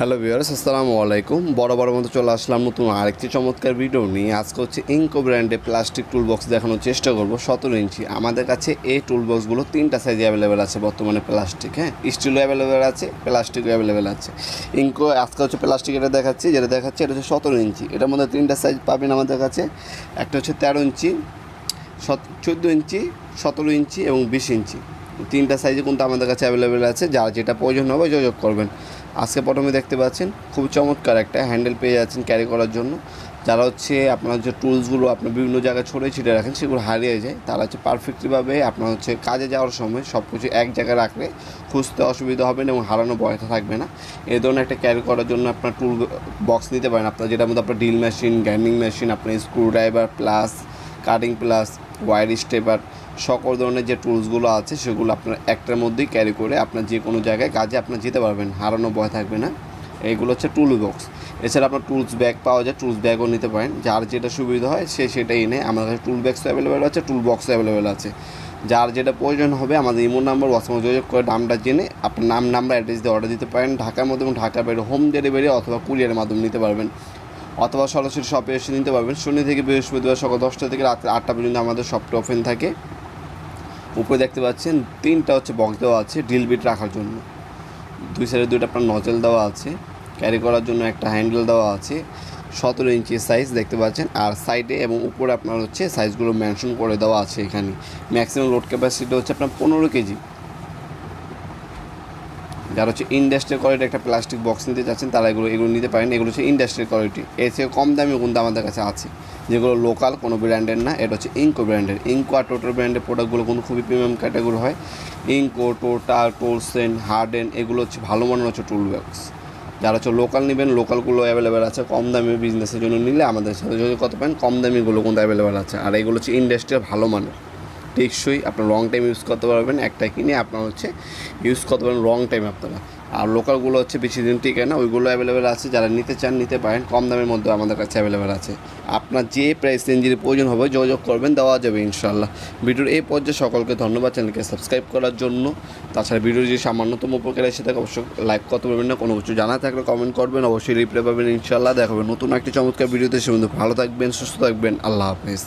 Hello viewers আসসালামু আলাইকুম। বড় বড় মতো চলে আসলাম নতুন আরেকটি চমৎকার ভিডিও নিয়ে। আজকে হচ্ছে ইঙ্কো ব্র্যান্ডে প্লাস্টিক টুল বক্স দেখানোর চেষ্টা করব সতেরো ইঞ্চি। আমাদের কাছে এই টুল বক্সগুলো তিনটা সাইজে অ্যাভেলেবেল আছে বর্তমানে প্লাস্টিক হ্যাঁ? স্টিলও অ্যাভেলেবেল আছে প্লাস্টিকও অ্যাভেলেবেল আছে। ইঙ্কো আজকে হচ্ছে প্লাস্টিক এটা দেখাচ্ছি, যেটা দেখাচ্ছি এটা হচ্ছে সতেরো ইঞ্চি। এটার মধ্যে তিনটা সাইজ পাবেন আমাদের কাছে। একটা হচ্ছে তেরো ইঞ্চি, সত চোদ্দ ইঞ্চি, সতেরো ইঞ্চি এবং বিশ ইঞ্চি। তিনটা সাইজে কিন্তু আমাদের কাছে অ্যাভেলেবেল আছে। যার যেটা প্রয়োজন হবে যোগাযোগ করবেন। আজকে প্রথমে দেখতে পাচ্ছেন, খুব চমৎকার একটা হ্যান্ডেল পেয়ে যাচ্ছেন ক্যারি করার জন্য। যারা হচ্ছে আপনার যে টুলসগুলো আপনার বিভিন্ন জায়গায় ছড়িয়ে ছিটে রাখেন, সেগুলো হারিয়ে যায়। তারা হচ্ছে পারফেক্টলিভাবে আপনার হচ্ছে কাজে যাওয়ার সময় সব কিছু এক জায়গায় রাখলে খুঁজতে অসুবিধা হবে না এবং হারানো ভয়টা থাকবে না। এ ধরনের একটা ক্যারি করার জন্য আপনার টুল বক্স নিতে পারেন। আপনার যেটার মধ্যে আপনার ড্রিল মেশিন গ্যান্ডিং মেশিন আপনার screw driver plus cutting plus wire stripper সকল ধরনের যে টুলসগুলো আছে, সেগুলো আপনার একটার মধ্যেই ক্যারি করে আপনার যে কোনো জায়গায় কাজে আপনার যেতে পারবেন, হারানো ভয় থাকবে না। এইগুলো হচ্ছে টুল বক্স। এছাড়া আপনার টুলস ব্যাগ পাওয়া যায়, টুলস ব্যাগও নিতে পারেন। যার যেটা সুবিধা হয়, সে সেটাই নেয়। আমার কাছে টুল ব্যাগসও অ্যাভেলেবেল আছে, টুল বক্সও অ্যাভেলেবেল আছে। যার যেটা প্রয়োজন হবে, আমাদের ইমোর নাম্বার হোয়াটসঅ্যাপে যোগাযোগ করে নামটা জেনে আপনার নাম নাম্বার অ্যাড্রেস দিয়ে অর্ডার দিতে পারেন। ঢাকার মধ্যে এবং ঢাকার বাইরে হোম ডেলিভারি অথবা কুরিয়ারের মাধ্যমে নিতে পারবেন। অথবা সরাসরি শপে এসে নিতে পারবেন। শনি থেকে বৃহস্পতিবার সকাল দশটা থেকে রাত আটটা পর্যন্ত আমাদের শপটা ওপেন থাকে। উপরে দেখতে পাচ্ছেন, তিনটা হচ্ছে বক্স দেওয়া আছে ড্রিল বিট রাখার জন্য। দুই সাইডে দুইটা আপনার নজেল দেওয়া আছে ক্যারি করার জন্য একটা হ্যান্ডেল দেওয়া আছে, সতেরো ইঞ্চি সাইজ দেখতে পাচ্ছেন, আর সাইডে এবং উপরে আপনার হচ্ছে সাইজগুলো মেনশন করে দেওয়া আছে এখানে। ম্যাক্সিমাম লোড ক্যাপাসিটি হচ্ছে আপনার পনেরো কেজি। যারা হচ্ছে ইন্ডাস্ট্রিয়াল কোয়ালিটি একটা প্লাস্টিক বক্স নিতে চাচ্ছেন তারা এগুলো এগুলো নিতে পারেন। এগুলো হচ্ছে ইন্ডাস্ট্রিয়াল কোয়ালিটি এর থেকে কম দামিও কিন্তু আমাদের কাছে আছে। যেগুলো লোকাল কোনো ব্র্যান্ডের না, এটা হচ্ছে ইঙ্কো ব্র্যান্ডের ইঙ্কো আর টোটাল ব্র্যান্ডের প্রোডাক্টগুলো কিন্তু খুবই প্রিমিয়াম ক্যাটাগরি হয়। ইঙ্কো টোটাল টোলসেন হার্ডেন এগুলো হচ্ছে ভালো মানের হচ্ছে টুল বক্স যারা হচ্ছে লোকাল নেবেন লোকালগুলো অ্যাভেলেবেল আছে। কম দামি বিজনেসের জন্য নিলে আমাদের সাথে যোগাযোগ করতে পারেন। কম দামিগুলো কিন্তু অ্যাভেলেবেল আছে। আর এগুলো হচ্ছে ইন্ডাস্ট্রিয়াল ভালো মানের। টেকসই আপনার লং টাইম ইউজ করতে পারবেন। একটা কিনে আপনার হচ্ছে ইউজ করতে পারেন লং টাইম আপনারা। আর লোকালগুলো হচ্ছে বেশি দিন টিকে না, ওইগুলো অ্যাভেলেবেল আছে। যারা নিতে চান, নিতে পারেন। কম দামের মধ্যে আমাদের কাছে অ্যাভেলেবেল আছে। আপনার যে প্রাইস রেঞ্জের প্রয়োজন হবে, যোগাযোগ করবেন, দেওয়া যাবে ইনশাল্লাহ ভিডিওর এই পর্যায়ে সকলকে ধন্যবাদ চ্যানেলকে সাবস্ক্রাইব করার জন্য। তাছাড়া ভিডিওর যে সামান্যতম উপকার এসে থাকে অবশ্যই লাইক করতে পারবেন না। কোনো কিছু জানা থাকলে কমেন্ট করবেন। অবশ্যই রিপ্লাই পাবেন ইনশাল্লাহ দেখাবেন নতুন একটি চমৎকার ভিডিওতে। সে ভালো থাকবেন, সুস্থ থাকবেন। আল্লাহ হাফেজ।